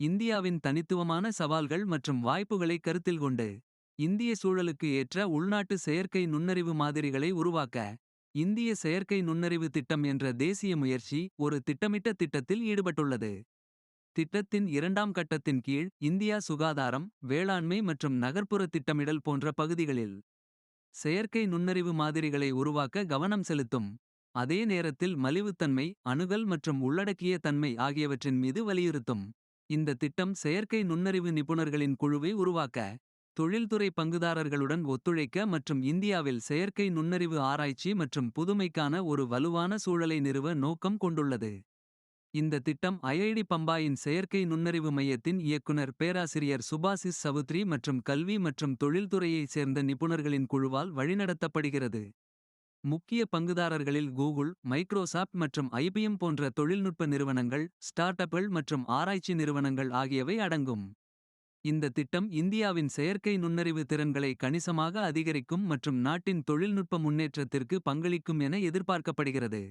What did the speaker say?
இந்தியாவின் தனித்துவமான சவால்கள் மற்றும் வாய்ப்புகளை கருத்தில் கொண்டு. இந்திய சூழலுக்கு ஏற்ற உள்நாட்டு செயற்கை நுண்ணறிவு மாதிரிகளை உருவாக்க. இந்திய செயற்கை நுண்ணறிவு திட்டம் என்ற தேசிய முயற்சி. ஒரு திட்டமிட்ட திட்டத்தில் ஈடுபட்டுள்ளது. திட்டத்தின் இரண்டாம் கட்டத்தின் கீழ் இந்தியா சுகாதாரம். வேளாண்மை மற்றும் நகர்ப்புற திட்டமிடல் போன்ற பகுதிகளில். செயற்கை நுண்ணறிவு மாதிரிகளை உருவாக்க கவனம் செலுத்தும். அதே நேரத்தில் மலிவுத்தன்மை அணுகல் மற்றும் உள்ளடக்கிய தன்மை. ஆகியவற்றின் மீது வலியுறுத்தும். இந்த திட்டம் செயற்கை நுண்ணறிவு நிபுணர்களின் குழுவை உருவாக்க. தொழில்துறை பங்குதாரர்களுடன் ஒத்துழைக்க மற்றும் இந்தியாவில். செயற்கை நுண்ணறிவு ஆராய்ச்சி மற்றும் புதுமைக்கான. ஒரு வலுவான சூழலை நிறுவ நோக்கம் கொண்டுள்ளது. இந்த திட்டம் ஐஐடி பம்பாயின் செயற்கை நுண்ணறிவு மையத்தின். இயக்குனர் பேராசிரியர் சுபாசிஸ் சவுத்ரி மற்றும் கல்வி மற்றும். தொழில்துறையைச் சேர்ந்த நிபுணர்களின் குழுவால் வழிநடத்தப்படுகிறது. முக்கிய பங்குதாரர்களில் கூகுள் மைக்ரோசாப்ட் மற்றும் ஐபிஎம் போன்ற. தொழில்நுட்ப நிறுவனங்கள் ஸ்டார்ட் அப்கள் மற்றும் ஆராய்ச்சி நிறுவனங்கள். ஆகியவை அடங்கும். இந்த திட்டம் இந்தியாவின் செயற்கை நுண்ணறிவு திறன்களை. கணிசமாக அதிகரிக்கும் மற்றும் நாட்டின் தொழில்நுட்ப முன்னேற்றத்திற்கு. பங்களிக்கும் என எதிர்பார்க்கப்படுகிறது.